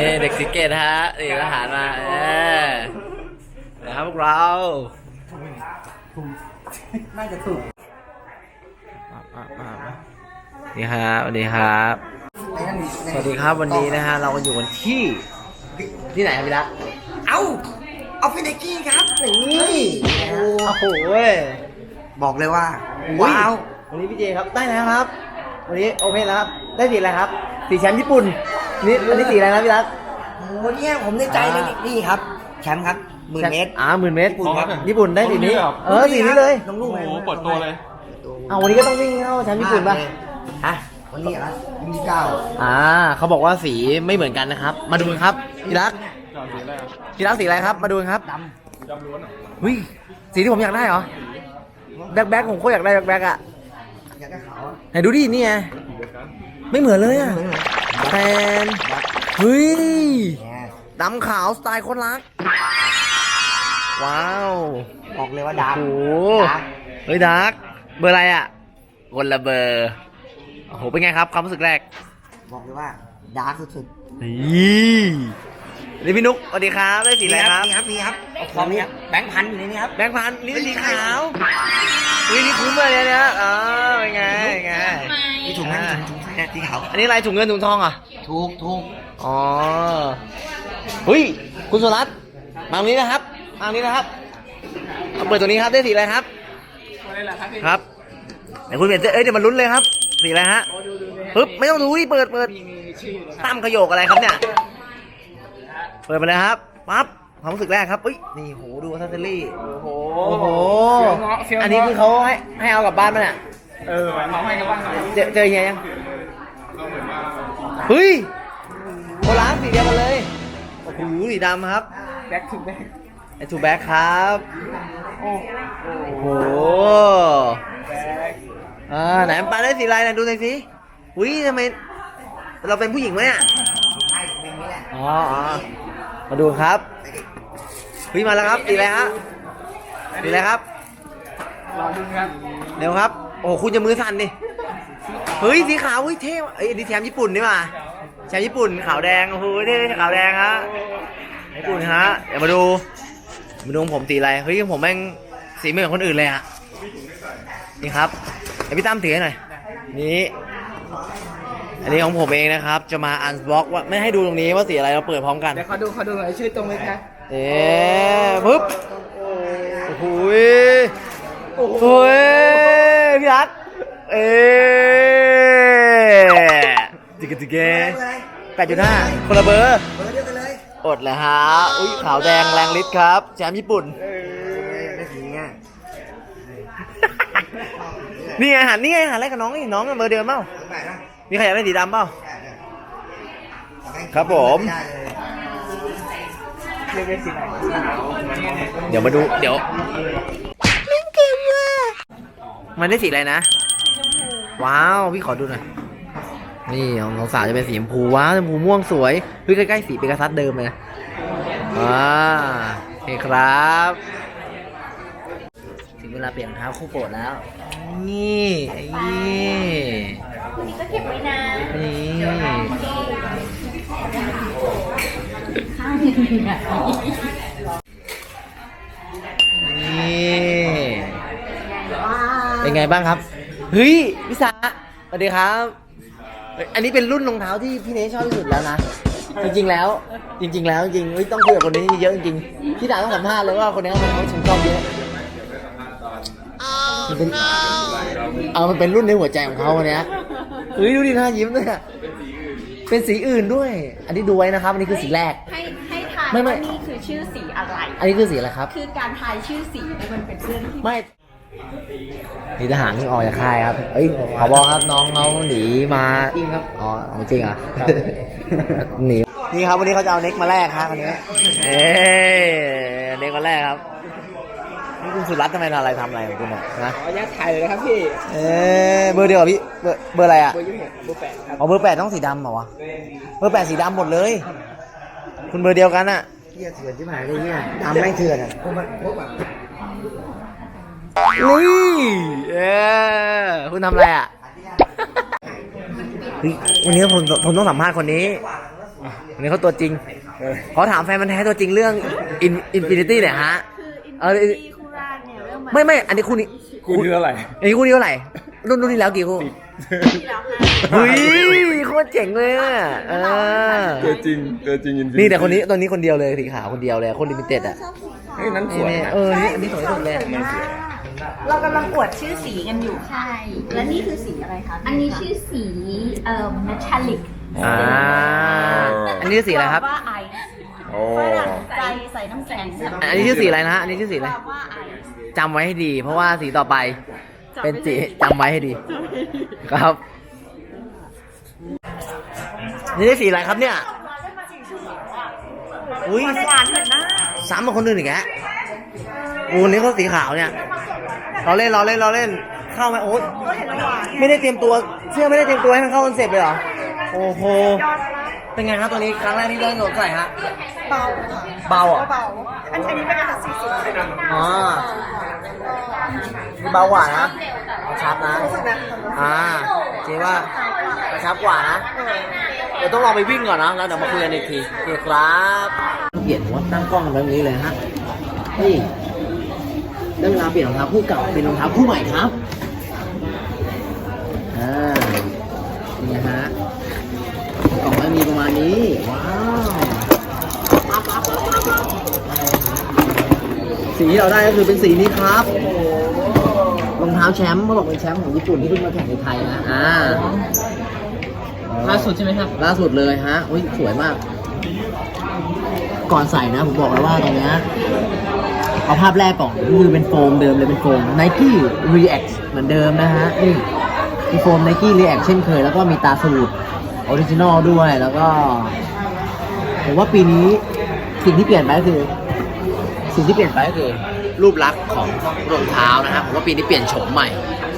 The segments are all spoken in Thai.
นี่เด็กสิเกตฮะนี่ทหารมาเออนะครับพวกเราน่าจะถูกนี่ครับสวัสดีครับ สวัสดีครับวันนี้นะฮะเราก็อยู่กันที่ที่ไหนครับพี่ละเอ้าเอาฟินิกี้ครับนี่โอ้โหบอกเลยว่าว้าววันนี้พี่เจครับได้แล้วครับ วันนี้โอเพนแล้วครับได้สีอะไรครับสีแชมป์ญี่ปุ่นนี่วันนี้สีอะไรนะพี่รัก โอ้เนี่ยผมในใจเลยอ่านี่ครับ แชมป์ครับหมื่นเมตร อ่าหมื่นเมตรญี่ปุ่นครับ ญี่ปุ่นได้สีนี้เออสีนี้เลย ลงลูกโอ้โหเปิดตัวเลย เอาวันนี้ก็ต้องวิ่งเข้าแชมป์ญี่ปุ่นป่ะ ฮะวันนี้เหรอวันที่เก้าอ่าเขาบอกว่าสีไม่เหมือนกันนะครับ มาดูกันครับพี่รักจอดสีแรกพี่รักสีอะไรครับ มาดูกันครับดดำล้วนเหรอเฮ้ยสีที่ผมอยากได้เหรอ แบ็คแบ็คผมโคตรอยากได้แบ็คแบ็คอะำอยากได้ขาวไหนดูดินี่ไง ไม่เหมือนเลยอะ แฟนเฮ้ยเนี่ยดำขาวสไตล์คนรัก ว้าว บอกเลยว่าดำโอ้โหดาร์กเฮ้ยดาร์กเบอร์อะไรอะคนละเบอร์โอ้โหเป็นไงครับความรู้สึกแรก บอกเลยว่าดาร์กสุดนี่นี่พี่นุ๊กสวัสดีครับได้ๆสีอะไรครับนี่ครับนี่ครับของนี้ครับแบงค์พันอยู่ในนี้ครับแบงค์พันนี่สีขาวอุ้ยนี่คุ้มเลยเนี่ยนะอ๋อเป็นไงเป็นไงนี่ถุงนั่นถุงถุง เนี่ยที่ขาวอันนี้ลายถุงเงินถุงทองอะ ถูกถูกอ๋อเฮ้ย คุณสุรัตน์มาตรงนี้นะครับ มาตรงนี้นะครับเอาเปิดตัวนี้ครับได้สีอะไรครับ ครับไหนคุณเปลี่ยนเสื้อเอ้ยเดี๋ยวมันลุ้นเลยครับ สีอะไรฮะปึ๊บไม่ต้องดูดิเปิดเปิดตั้มขยโยกอะไรครับเนี่ย เปิดมาเลยครับ ปั๊บ ความรู้สึกแรกครับอุ้ย นี่โหดูอัซเซอรี่ โอ้โห โอ้โห อันนี้คือเขาให้ให้เอากลับบ้านมาเนี่ยเออมาให้กันบ้างหน่อย เจอเจอเฮียยัง เฮ้ยโคล้างสีเดียวกันเลย โอ้โหสีดำครับ แบ็คถึงแบ็คไอทูแบ็คครับ โอ้โอ้โหอ่าไหนปลาได้สีอะไรนะดูหน่อยสิอุ้ยทำไมเราเป็นผู้หญิงไหมเนี่ยใช่เป็นนี้แหละอ๋ออ๋อมาดูครับเฮ้ยมาแล้วครับสีอะไรฮะสีอะไรครับ รอดูครับ เร็วครับ โอ้โหคุณจะมือสั่นดิ เฮ้ยสีขาวเฮ้ยเท่ว่ะเอ้ยอันนี้แชมป์ญี่ปุ่นนี่มาแชาวญี่ปุ่นขาวแดงโอ้โหนี่ขาวแดงฮะญี่ปุ่นฮะเดี๋ยวมาดูมาดูผมตีอะไรเฮ้ยผมแม่งสีไม่เหมือนคนอื่นเลยอะนี่ครับเพี่ตั้มถือหน่อยนี่อันนี้ของผมเองนะครับ จะมาอันบล็อกว่าไม่ให้ดูตรงนี้ว่าสีอะไรเราเปิดพร้อมกันเดี๋ยวขอดูขอดูหน่อยชื่อตรงเลยคะเอ๊ปึ๊บโอ้โหโอ้โหพี่รัตเอ๊ Digga, digga. 8.5 คนละเบอร์เบอร์เดียวกันเลยอดแล้ฮะ อุ้ยขาวแดงแรงฤทธิ์ครับ แชมป์ญี่ปุ่นนี่ไงหันนี่ไงหันอะไรกับน้องนี่น้องเบอร์เดียวเปล่ามีใครอยากได้สีดำเปล่าครับผมเดี๋ยวมาดูเดี๋ยวมันได้สีอะไรนะ ว้าว พี่ขอดูหน่อย นี่ของน้องสาวจะเป็นสีชมพูว้าวชมพูม่วงสวยเฮ้ยใกล้ๆสีเปกัสซัสเดิมเลยนะว้าโอเคครับ ถึงเวลาเปลี่ยนรองเท้าคู่โปรดแล้ว นี่ไอ้นี่นี่ก็เก็บไว้นะนี่นี่เป็นไงบ้างครับ เฮ้ยพิสาสวัสดีครับเฮ้ย อันนี้เป็นรุ่นรองเท้าที่พี่เนชชอบที่สุดแล้วนะ จริงๆแล้ว จริง ๆ แล้วจริงๆเฮ้ยต้องคุยกับคนนี้เยอะจริงๆพี่ดาต้องสัมภาษณ์เลยว่าคนนี้เขาเป็นเขาชมชอบเยอะมันเป็นเอามันเป็นรุ่นในหัวใจของเขาคนเนี้ยเฮ้ยดูดิหน้ายิ้มด้วยอะเป็นสีอื่นด้วย อันนี้ดูไว้นะครับ อันนี้คือสีแรก ให้ให้ทายไม่ไม่ ว่านี่คือชื่อสีอะไร อันนี้คือสีอะไรครับ คือการทายชื่อสีเนี่ยมันเป็นเรื่องที่ ไม่ นี่ทหารนี่ออกจากค่ายครับ เอ้ยขอบอกครับน้องเขาหนีมาจริงครับ อ๋อไม่จริงเหรอะหนี นี่ครับวันนี้เขาจะเอาเน็กมาแลกครับวันนี้เอ้ยเน็กมาแลกครับ นี่คุณสุรัตน์ทำไมทำอะไรทำอะไรของคุณอะนะขออนุญาตถ่ายเลยนะครับพี่ เอ้ยเบอร์เดียวเหรอพี่ เบอร์เบอร์อะไรอะ เบอร์ยี่สิบเบอร์แปดครับ อ๋อเบอร์แปดต้องสีดำเหรอวะ เบอร์แปดสีดำหมดเลย คุณเบอร์เดียวกันอะเหี้ยเถื่อนที่หายเลยเนี่ยทำไม่งเถื่อนอะพวกมั นพวกแบบนี่เออคุณทำอะไรอะเฮ้ยวันนี้ผมผมต้องสัมภาษณ์คนนี้วันนี้เขาตัวจริงขอถามแฟนมันธุ์แท้ตัวจริงเรื่องอินอินฟินิตี้หน่อยฮะ คือเออิอนฟินิตี้คู่แรกเนี่ยเริ่มมาไม่ไม่อันนี้คู่นี้กูที่เท่าไหร่ อันนี้คู่นี้เท่าไหร่รุ่นรุ่นที่แล้วกี่คู่ที่แล้วค่ะเฮ้ยโคตรเจ๋งเลยอะเออตัวจริงตัวจริงอินฟินี่แต่คนนี้ตัวนี้คนเดียวเลยสีขาวคนเดียวเลยคนลิมิเต็ดอะเฮ้ยนั้นสวยนี่นะเออนี่อันนี้สวยที่สุดเลย เรากำลังอวดชื่อสีกันอยู่ ใช่ และนี่คือสีอะไรคะอันนี้ชื่อสีเอ่อ metallic อ่าอันนี้สีอะไรครับ ว่าไอโอ้ฝรั่งใจใส่น้ำแข็งอันนี้ชื่อสีอะไรนะฮะอันนี้ชื่อสีอะไรว่าไอจำไว้ให้ดี เพราะว่าสีต่อไป เป็นสีจำไว้ให้ดี ครับ นี่ได้สีอะไรครับเนี่ยอุ้ยหวานเหมือนหน้าซ้ำกับคนอื่นอีกแล้วโอ้นี่เขาสีขาวเนี่ย เราเล่นเราเล่นเราเล่นเข้าไหมโอ๊ตก็เห็นแล้วหวานไม่ได้เตรียมตัวเชื่อไม่ได้เตรียมตัวให้มันเข้าคอนเซ็ปต์เลยเหรอโอ้โหเป็นไงครับตัวนี้ครั้งแรกที่เล่นโหลดใส่ฮะเบาค่ะเบาเหรอะเบาอันอันนี้เป็นอาหารสีสีอ๋อมีเบากว่านะกระชับนะรู้สึกนะอ่าเจ๊ว่ากระชับกว่านะเดี๋ยวต้องลองไปวิ่งก่อนนะแล้วเดี๋ยวมาคุยกันอีกทีโอเคครับเปลี่ยนว่าตั้งกล้องแบบนี้เลยฮะนี่ ได้เวลาเปลี่ยนรองเท้าคู่เก่าเป็นรองเท้าคู่ใหม่ครับอ่านี่นะฮะกล่องมันมีประมาณนี้ ว้าวสีที่เราได้ก็คือเป็นสีนี้ครับรองเท้าแชมป์เขาบอกเป็นแชมป์ของญี่ปุ่นที่เพิ่งมาแข่งในไทยนะอ่าล่าสุดใช่ไหมครับ ล่าสุดเลยฮะอุ้ยสวยมาก ก่อนใส่นะผมบอกแล้วว่าตรงเนี้ย เอาภาพแรกก่อนคือเป็นโฟมเดิมเลยเป็นโฟม Nike React เหมือนเดิมนะฮะนี่มีโฟม Nike React เช่นเคย แล้วก็มีตาสูตรออริจินอลด้วยแล้วก็ผมว่าปีนี้สิ่งที่เปลี่ยนไปก็คือ สิ่งที่เปลี่ยนไปก็คือ รูปลักษณ์ของรองเท้านะฮะผมว่าปีนี้เปลี่ยนโฉมใหม่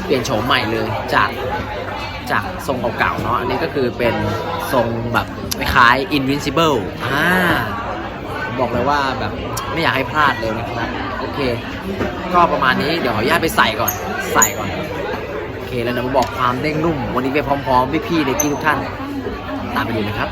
เปลี่ยนโฉมใหม่เลยจากจากทรงเก่าๆเนาะอันนี้ก็คือเป็นทรงแบบคล้าย invincible อ่า บอกเลยว่าแบบไม่อยากให้พลาดเลยนะครับ โอเค ก็ประมาณนี้เดี๋ยวขออนุญาตไปใส่ก่อน ใส่ก่อน โอเคแล้วเดี๋ยวมาบอกความเด้งนุ่ม วันนี้ไปพร้อมๆพี่ๆเด็กกี้ทุกท่าน ตามไปดูนะครับ